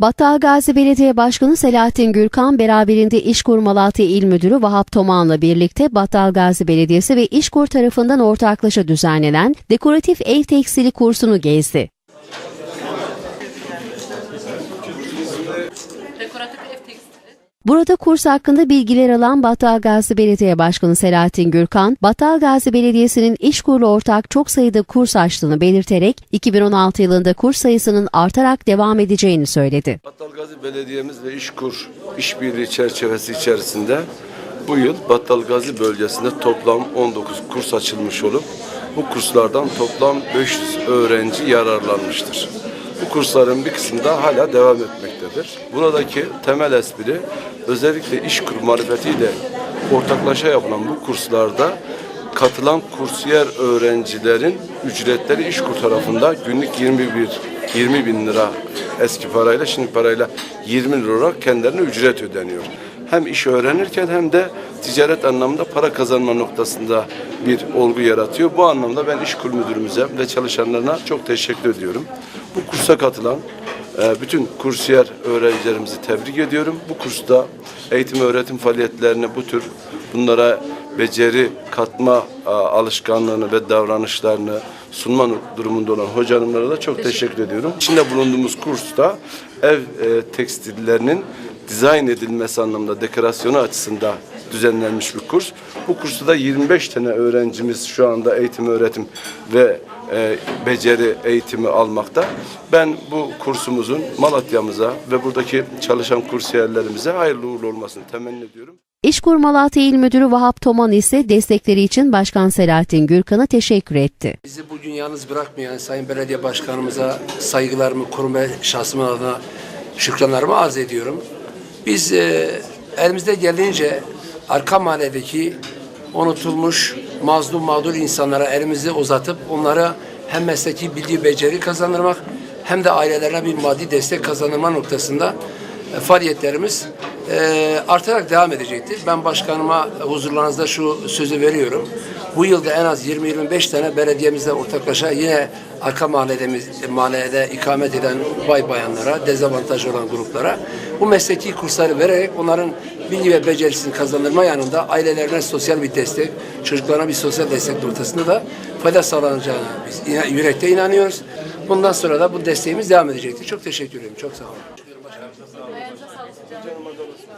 Battalgazi Belediye Başkanı Selahattin Gürkan beraberinde İşkur Malatya İl Müdürü Vahap Toman'la birlikte Battalgazi Belediyesi ve İşkur tarafından ortaklaşa düzenlenen dekoratif el tekstili kursunu gezdi. Burada kurs hakkında bilgiler alan Battalgazi Belediye Başkanı Selahattin Gürkan, Battalgazi Belediyesi'nin İşkur'la ortak çok sayıda kurs açtığını belirterek 2016 yılında kurs sayısının artarak devam edeceğini söyledi. Battalgazi Belediye'miz ve İşkur işbirliği çerçevesi içerisinde bu yıl Battalgazi bölgesinde toplam 19 kurs açılmış olup bu kurslardan toplam 500 öğrenci yararlanmıştır. Bu kursların bir kısmı da hala devam etmektedir. Buradaki temel espri özellikle İşkur marifetiyle ortaklaşa yapılan bu kurslarda katılan kursiyer öğrencilerin ücretleri İşkur tarafında günlük 21 20 bin lira eski parayla şimdi parayla 20 lira olarak kendilerine ücret ödeniyor. Hem iş öğrenirken hem de ticaret anlamında para kazanma noktasında bir olgu yaratıyor. Bu anlamda ben İşkur müdürümüze ve çalışanlarına çok teşekkür ediyorum. Bu kursa katılan ee, Bütün kursiyer öğrencilerimizi tebrik ediyorum. Bu kursta eğitim öğretim faaliyetlerini bu tür bunlara beceri katma a, alışkanlığını ve davranışlarını sunma durumunda olan hocalarımlara da çok teşekkür ediyorum. İçinde bulunduğumuz kursta ev e, tekstillerinin dizayn edilmesi anlamında dekorasyonu açısından düzenlenmiş bir kurs. Bu kursta da 25 tane öğrencimiz şu anda eğitim öğretim ve e, beceri eğitimi almakta. Ben bu kursumuzun Malatya'mıza ve buradaki çalışan kursiyerlerimize hayırlı uğurlu olmasını temenni ediyorum. İşkur Malatya İl Müdürü Vahap Toman ise destekleri için Başkan Selahattin Gürkan'a teşekkür etti. Bizi bugün yalnız bırakmayan Sayın Belediye Başkanımıza saygılarımı, kurum ve şahsım adına şükranlarımı arz ediyorum. Biz e, elimizde gelince arka mahalledeki unutulmuş, mazlum mağdur insanlara elimizi uzatıp onlara hem mesleki bilgi beceri kazandırmak hem de ailelerine bir maddi destek kazandırma noktasında e, faaliyetlerimiz e, artarak devam edecektir. Ben başkanıma huzurlarınızda şu sözü veriyorum. Bu yılda en az 20-25 tane belediyemizle ortaklaşa yine arka mahallemiz, mahallede ikamet eden bay bayanlara, dezavantajlı olan gruplara bu mesleki kursları vererek onların bilgi ve becerisini kazandırma yanında ailelerine sosyal bir destek, çocuklarına bir sosyal destek noktasında da fayda sağlanacağına biz yürekte inanıyoruz. Bundan sonra da bu desteğimiz devam edecektir. Çok teşekkür ederim. Çok sağ olun. Ayağınıza sağlık. Canıma dolasın.